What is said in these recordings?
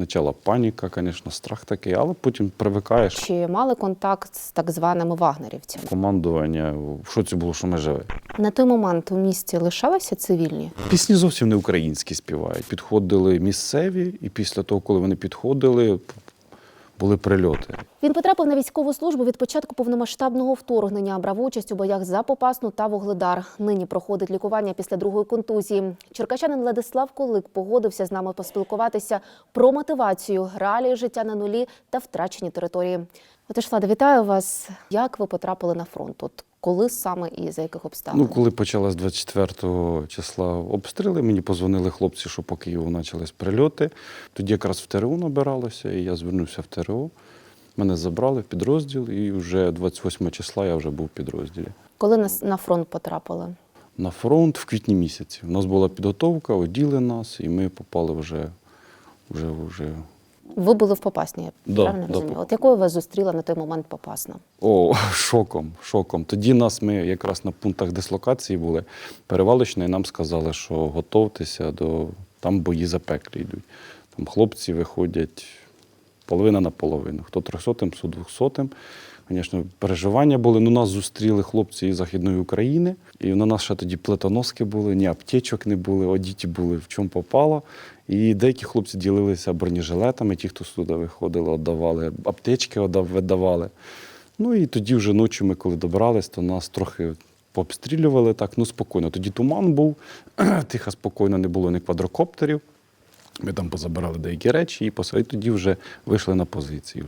Спочатку паніка, звісно, страх такий, але потім привикаєш. Чи мали контакт з так званими вагнерівцями? Командування в шоці було, що ми живі. На той момент у місті лишалися цивільні? Пісні зовсім не українські співають. Підходили місцеві, і після того, коли вони підходили, були прильоти. Він потрапив на військову службу від початку повномасштабного вторгнення. Брав участь у боях за Попасну та Вугледар. Нині проходить лікування після другої контузії. Черкащанин Владислав Колик погодився з нами поспілкуватися про мотивацію, реалії життя на нулі та втрачені території. Отож, Влада, вітаю вас. Як ви потрапили на фронт? От коли саме і за яких обставин? Ну, коли почалось 24 числа обстріли, мені позвонили хлопці, що по Києву почались прильоти. Тоді якраз в ТРУ набиралося, і я звернувся в ТРУ. Мене забрали в підрозділ, і вже 28 числа я вже був в підрозділі. Коли на, на фронт потрапили? На фронт в квітні місяці. У нас була підготовка, оділи нас, і ми попали вже, вже, вже Ви були в Попасні, я Да, правильно да, розумію? От якою вас зустріла на той момент Попасна? О, шоком, шоком. Тоді нас ми якраз на пунктах дислокації були перевалочні, і нам сказали, що готовтеся до там бої запеклі йдуть. Там хлопці виходять половина на половину. Хто 300-м, хто 200-м. Звісно, переживання були. Ну, нас зустріли хлопці із Західної України, і на нас ще тоді плитоноски були, ні аптечок не були, одіті були в чому попало. І деякі хлопці ділилися бронежилетами, ті, хто сюди виходили, віддавали, аптечки віддав- видавали. Ну і тоді вже ночі ми, коли добрались, то нас трохи пообстрілювали так, ну спокійно. Тоді туман був, тихо, спокійно, не було ні квадрокоптерів. Ми там позабирали деякі речі і і тоді вже вийшли на позиції.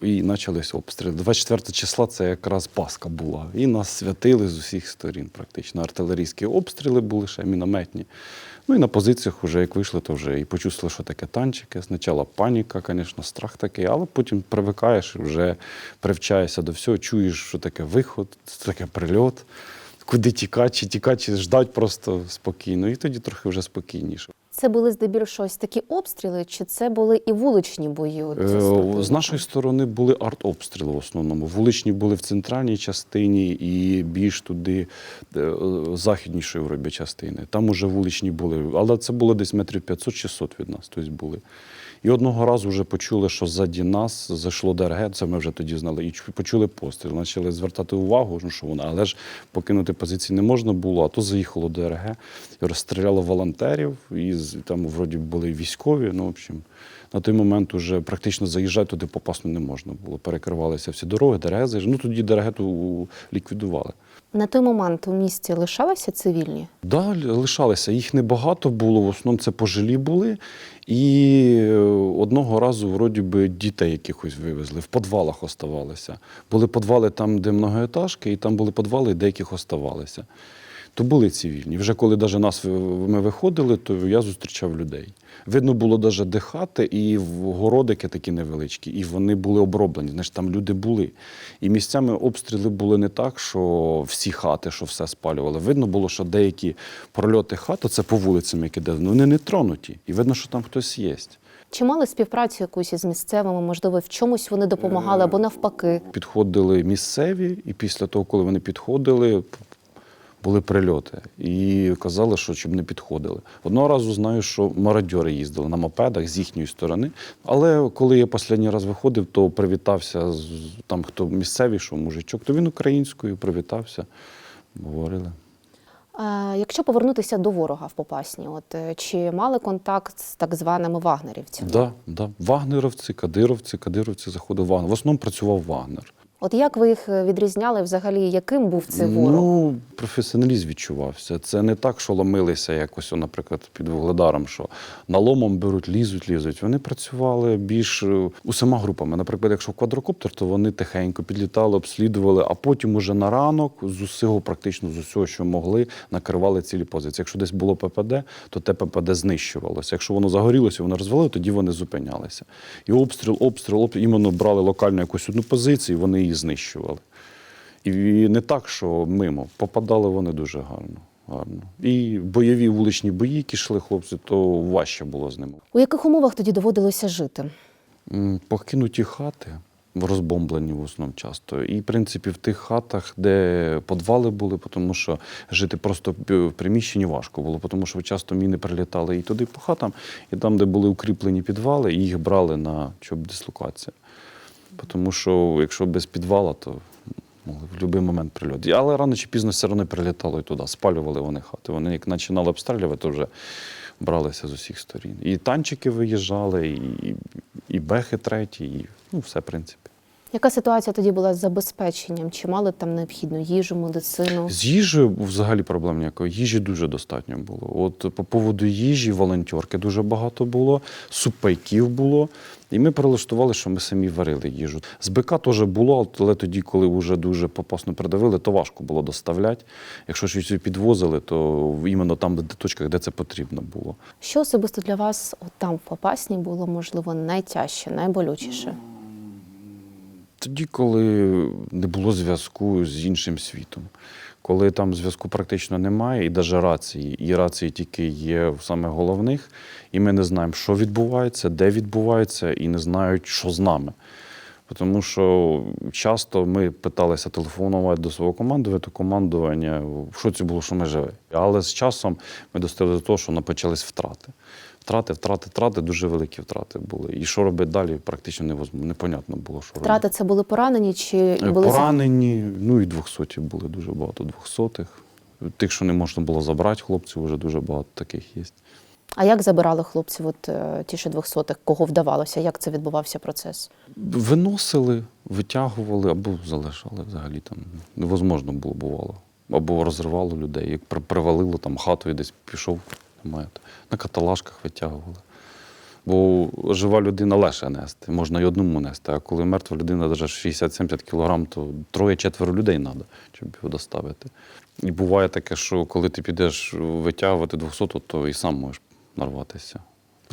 І почалися обстріли. 24 числа це якраз Пасха була. І нас святили з усіх сторін, практично. Артилерійські обстріли були ще мінометні. Ну і на позиціях, вже як вийшли, то вже і почувствували, що таке танчики. Спочатку паніка, звісно, страх такий, але потім привикаєш і вже привчаєшся до всього, чуєш, що таке виход, що таке прильот, куди тікати, чи тікати, чи ждать просто спокійно. І тоді трохи вже спокійніше. Це були здебільшого ось такі обстріли, чи це були і вуличні бої? От, Е, з нашої сторони були артобстріли в основному. Вуличні були в центральній частині і більш туди е, е, західнішої вроби частини. Там уже вуличні були. Але це було десь метрів 500-600 від нас. Тобто були. І одного разу вже почули, що ззаді нас зайшло ДРГ, це ми вже тоді знали, і почули постріл. Почали звертати увагу, ну що воно, але ж покинути позиції не можна було, а то заїхало ДРГ і розстріляло волонтерів, і там вроді були військові. Ну, в общем, на той момент уже практично заїжджати туди попасно не можна було. Перекривалися всі дороги, ДРГ заїжджали. Ну тоді ДРГ ту ліквідували. На той момент у місті лишалися цивільні? Да, лишалися. Їх небагато було, в основному це пожилі були. І е, одного разу, вроді би, дітей якихось вивезли, в подвалах оставалися. Були подвали там, де многоетажки, і там були подвали, де яких оставалися. То були цивільні. Вже коли даже нас ми виходили, то я зустрічав людей. Видно було даже де хати і городики такі невеличкі, і вони були оброблені. Значить, там люди були. І місцями обстріли були не так, що всі хати, що все спалювали. Видно було, що деякі прольоти хат, це по вулицям, які де, ну, вони не тронуті. І видно, що там хтось є. Чи мали співпрацю якусь із місцевими? Можливо, в чомусь вони допомагали або навпаки? Підходили місцеві, і після того, коли вони підходили, були прильоти. І казали, що щоб не підходили. Одного разу знаю, що мародьори їздили на мопедах з їхньої сторони. Але коли я останній раз виходив, то привітався з там, хто місцевий, що мужичок, то він українською привітався. Говорили. Якщо повернутися до ворога в Попасні, от е, чи мали контакт з так званими вагнерівцями? Да, да. Вагнеровці, кадировці, кадировці заходив Вагнер. В основному працював Вагнер. От як ви їх е, відрізняли взагалі, яким був це ворог? Ну, професіоналізм відчувався. Це не так, що ломилися якось, наприклад, під вугледаром, що наломом беруть, лізуть, лізуть. Вони працювали більш е, усіма групами. Наприклад, якщо квадрокоптер, то вони тихенько підлітали, обслідували, а потім уже на ранок з усього, практично з усього, що могли, накривали цілі позиції. Якщо десь було ППД, то те ППД знищувалося. Якщо воно загорілося, воно розвалило, тоді вони зупинялися. І обстріл, обстріл, обстріл, іменно брали локальну якусь одну позицію, вони її знищували. І не так, що мимо. Попадали вони дуже гарно. гарно. І бойові вуличні бої, які йшли хлопці, то важче було з ними. У яких умовах тоді доводилося жити? Покинуті хати, розбомблені в основному часто. І, в принципі, в тих хатах, де підвали були, тому що жити просто в приміщенні важко було, тому що часто міни прилітали і туди по хатам, і там, де були укріплені підвали, їх брали на щоб дислокація. Тому що якщо без підвала, то могли в будь-який момент прильот. Але рано чи пізно все одно прилітало і туди, спалювали вони хати. Вони як починали обстрілювати, то вже бралися з усіх сторін. І танчики виїжджали, і, і бехи треті, і ну, все, в принципі. Яка ситуація тоді була з забезпеченням? Чи мали там необхідну їжу, медицину? З їжею взагалі проблем ніякої. Їжі дуже достатньо було. От по поводу їжі, волонтерки дуже багато було, супайків було. І ми прилаштували, що ми самі варили їжу. З БК теж було, але тоді, коли вже дуже попасно придавили, то важко було доставляти. Якщо щось підвозили, то іменно там, де точках, де це потрібно було. Що особисто для вас от там в Попасні було можливо найтяжче, найболючіше? Тоді, коли не було зв'язку з іншим світом, коли там зв'язку практично немає, і навіть рації, і рації тільки є в саме головних, і ми не знаємо, що відбувається, де відбувається, і не знають, що з нами. Тому що часто ми питалися телефонувати до свого командування, командування в шоці було, що ми живі. Але з часом ми достигли до того, що почались втрати. Втрати, втрати, втрати, дуже великі втрати були. І що робити далі, практично невозможно, непонятно було, що робити. Втрати це були поранені чи були Поранені, ну і двохсоті були дуже багато двохсотих. Тих, що не можна було забрати, хлопців, вже дуже багато таких є. А як забирали хлопців, от е, ті, що двохсотих, кого вдавалося? Як це відбувався процес? Виносили, витягували або залишали взагалі там. Невозможно було, бувало. Або розривало людей, як при- привалило там хату і десь пішов, немає. На каталажках витягували. Бо жива людина легше нести, можна і одному нести. А коли мертва людина навіть 60-70 кілограм, то троє-четверо людей треба, щоб його доставити. І буває таке, що коли ти підеш витягувати 200, то і сам можеш нарватися.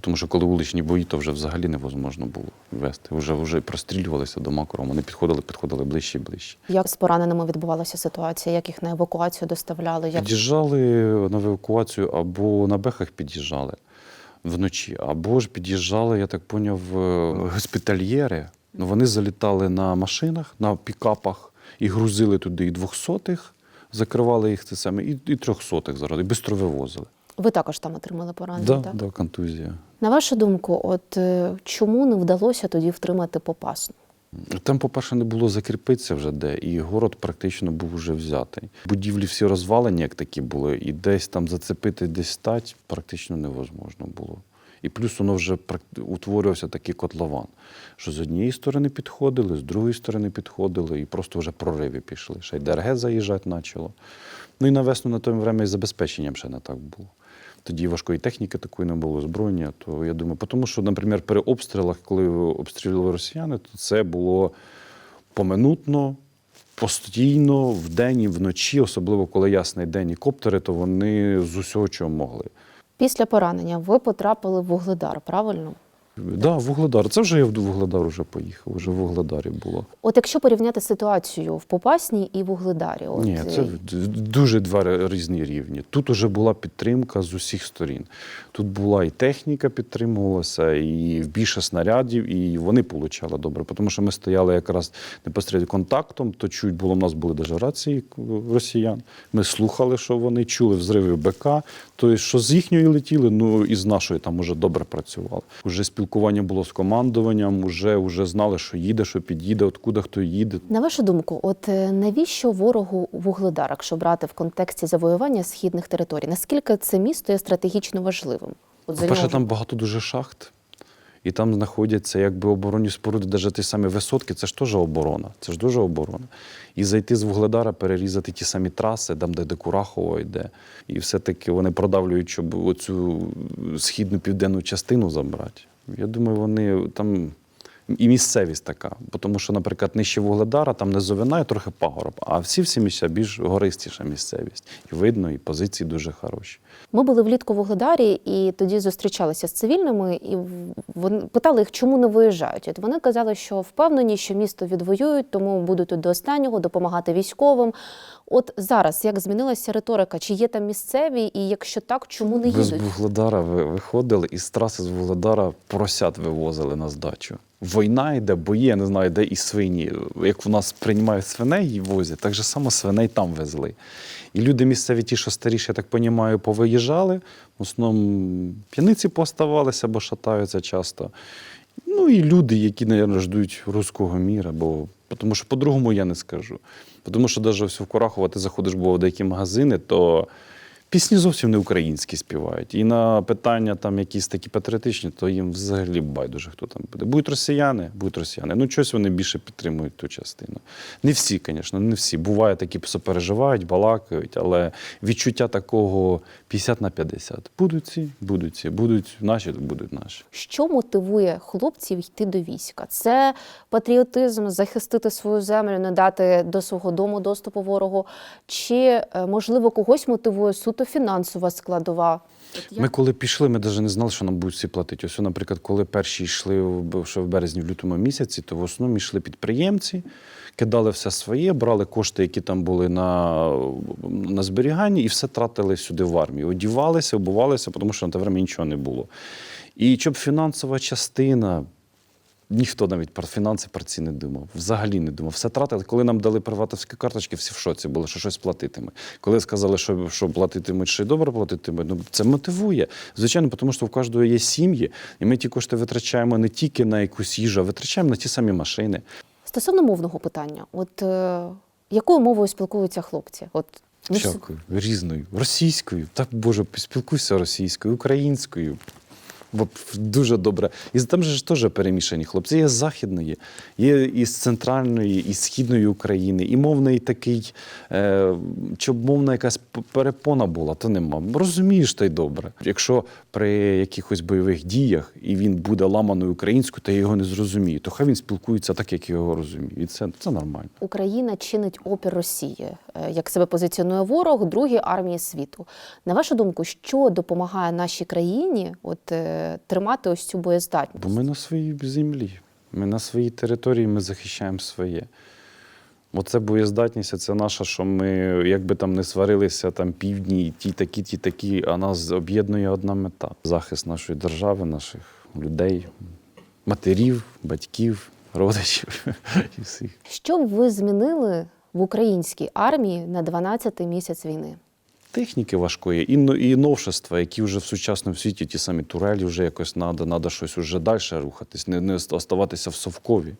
Тому що коли вуличні бої, то вже взагалі невозможно було вести. Вже, вже прострілювалися до макро. Вони підходили, підходили ближче і ближче. Як з пораненими відбувалася ситуація? Як їх на евакуацію доставляли? Як Під'їжджали на евакуацію або на бехах під'їжджали вночі, або ж під'їжджали, я так поняв, е, госпітальєри. Ну, Вони залітали на машинах, на пікапах і грузили туди і двохсотих, закривали їх це саме, і, і трьохсотих зараз, і бистро вивозили. Ви також там отримали поранення? Да, так? да, контузія. На вашу думку, от е, чому не вдалося тоді втримати Попасну? Там, по-перше, не було закріпитися вже де, і город практично був вже взятий. Будівлі всі розвалені, як такі були, і десь там зацепити, десь стать практично невозможно було. І плюс воно вже утворювався такий котлован, що з однієї сторони підходили, з другої сторони підходили, і просто вже прориви пішли. Ще й ДРГ заїжджати почало. Ну і на весну на той время і забезпеченням ще не так було. Тоді важкої техніки такої не було зброєння. То я думаю, тому що, наприклад, при обстрілах, коли обстрілювали росіяни, то це було поминутно, постійно, вдень і вночі, особливо коли ясний день і коптери, то вони з усього чого могли. Після поранення ви потрапили в Угледар, правильно? Так, да, Вугледар. Це вже я в Вугледар вже поїхав, вже в Вугледарі було. От якщо порівняти ситуацію в Попасній і в Вугледарі, от Ні, це е, дуже два різні рівні. Тут уже була підтримка з усіх сторін. Тут була і техніка підтримувалася, і більше снарядів, і вони получали добре. Тому що ми стояли якраз непосередньо контактом, то чуть було, в нас були даже рації росіян. Ми слухали, що вони чули взриви БК. Тобто, що з їхньої летіли, ну і з нашої там уже добре працювали. Уже спілкування було з командуванням, уже, уже знали, що їде, що під'їде, откуда хто їде. на вашу думку, от е, навіщо ворогу Вугледар, якщо брати в контексті завоювання східних територій? Наскільки це місто є стратегічно важливим? От По-перше, нього- там багато дуже шахт, і там знаходяться якби оборонні споруди, навіть ті самі висотки, це ж теж оборона. Це ж дуже оборона. І зайти з Вугледара, перерізати ті самі траси, там, де, де Курахово йде. І все-таки вони продавлюють, щоб оцю східну південну частину забрати. Я думаю, вони там. І місцевість така. Тому що, наприклад, нижче Вугледара, там низовина і трохи пагорб, а всі всі місця більш гористіша місцевість. І видно, і позиції дуже хороші. Ми були влітку в Вугледарі і тоді зустрічалися з цивільними, і вони питали їх, чому не виїжджають. От вони казали, що впевнені, що місто відвоюють, тому будуть тут до останнього допомагати військовим. От зараз як змінилася риторика? Чи є там місцеві, і якщо так, чому не Ви з їдуть? Вугледара виходили і з траси з Вугледара поросят вивозили на здачу. Війна йде, бої, я не знаю, де і свині. Як в нас приймають свиней і возять, так же само свиней там везли. І люди місцеві, ті, що старіші, я так розумію, повиїжджали. В основному п'яниці поставалися, бо шатаються часто. Ну і люди, які, мабуть, ждуть руського міра, бо тому що по-другому я не скажу. Тому що навіть в Курахово ти заходиш бо в деякі магазини, то пісні зовсім не українські співають. І на питання там якісь такі патріотичні, то їм взагалі байдуже, хто там буде. Будуть росіяни, будуть росіяни. Ну, щось вони більше підтримують ту частину. Не всі, звісно, не всі. Буває такі сопереживають, балакають, але відчуття такого 50 на 50. Будуть ці, будуть ці, будуть наші, будуть наші. Що мотивує хлопців йти до війська? Це патріотизм, захистити свою землю, не дати до свого дому доступу ворогу, чи е, можливо когось мотивує суто фінансова складова? Ми коли пішли, ми навіть не знали, що нам будуть всі платити. Ось, наприклад, коли перші йшли в- ще в березні, в лютому місяці, то в основному йшли підприємці, кидали все своє, брали кошти, які там були на, на зберіганні, і все тратили сюди в армію. Одівалися, обувалися, тому що на те время нічого не було. І щоб фінансова частина. Ніхто навіть про фінанси про ці не думав. Взагалі не думав. Все тратили. Коли нам дали приватовські карточки, всі в шоці були, що щось платитиме. Коли сказали, що, що платитимуть, що й добре платитимуть, ну це мотивує. Звичайно, тому що в кожного є сім'ї, і ми ті кошти витрачаємо не тільки на якусь їжу, а витрачаємо на ті самі машини. Стосовно мовного питання, от е, якою мовою спілкуються хлопці? От ви Всякою, різною, російською. Так, Боже, спілкуйся російською, українською. Дуже добре. І там же ж теж перемішані хлопці. Є з західної, є і з центральної, і з східної України, і мовний такий, е, щоб мовна якась перепона була, то нема. Розумієш, та й добре. Якщо при якихось бойових діях і він буде ламаною українською, я його не зрозумію, то хай він спілкується так, як його розумію. І це, це нормально. Україна чинить опір Росії, е, як себе позиціонує ворог, другі армії світу. На вашу думку, що допомагає нашій країні от, е, тримати ось цю боєздатність? Бо ми на своїй землі. Ми на своїй території, ми захищаємо своє. Оце боєздатність, це наша, що ми, як би там не сварилися, там півдні, ті такі, ті такі, а нас об'єднує одна мета захист нашої держави, наших людей, матерів, батьків, родичів і всіх. Що б ви змінили в українській армії на 12-й місяць війни? Техніки важкої і, і новшества, які вже в сучасному світі, ті самі турелі вже якось треба, треба щось уже далі рухатись, не, не оставатися в совкові.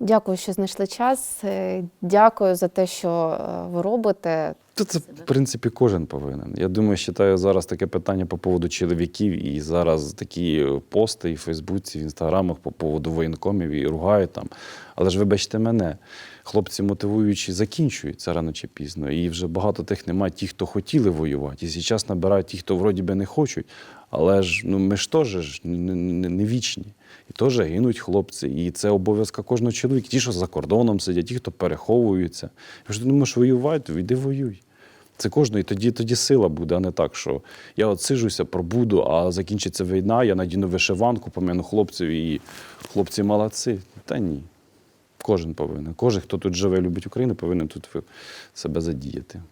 Дякую, що знайшли час. Е, Дякую за те, що е, ви робите. Та це, в принципі, кожен повинен. Я думаю, вважаю, зараз таке питання по поводу чоловіків, і зараз такі пости і в Фейсбуці, в інстаграмах по поводу воєнкомів і ругають там. Але ж вибачте мене, хлопці мотивуючі закінчуються рано чи пізно. І вже багато тих немає, ті, хто хотіли воювати. І зараз набирають ті, хто вроді би не хочуть. Але ж ну ми ж теж не, не, не вічні. І теж гинуть хлопці. І це обов'язка кожного чоловіка. Ті, що за кордоном сидять, ті, хто переховуються. Якщо ти можеш воювати, йди воюй. Це кожного, і тоді, тоді сила буде, а не так, що я от сижуся, пробуду, а закінчиться війна, я надіну вишиванку, пом'яну хлопців, і хлопці молодці. Та ні. Кожен повинен. Кожен, хто тут живе, любить Україну, повинен тут себе задіяти.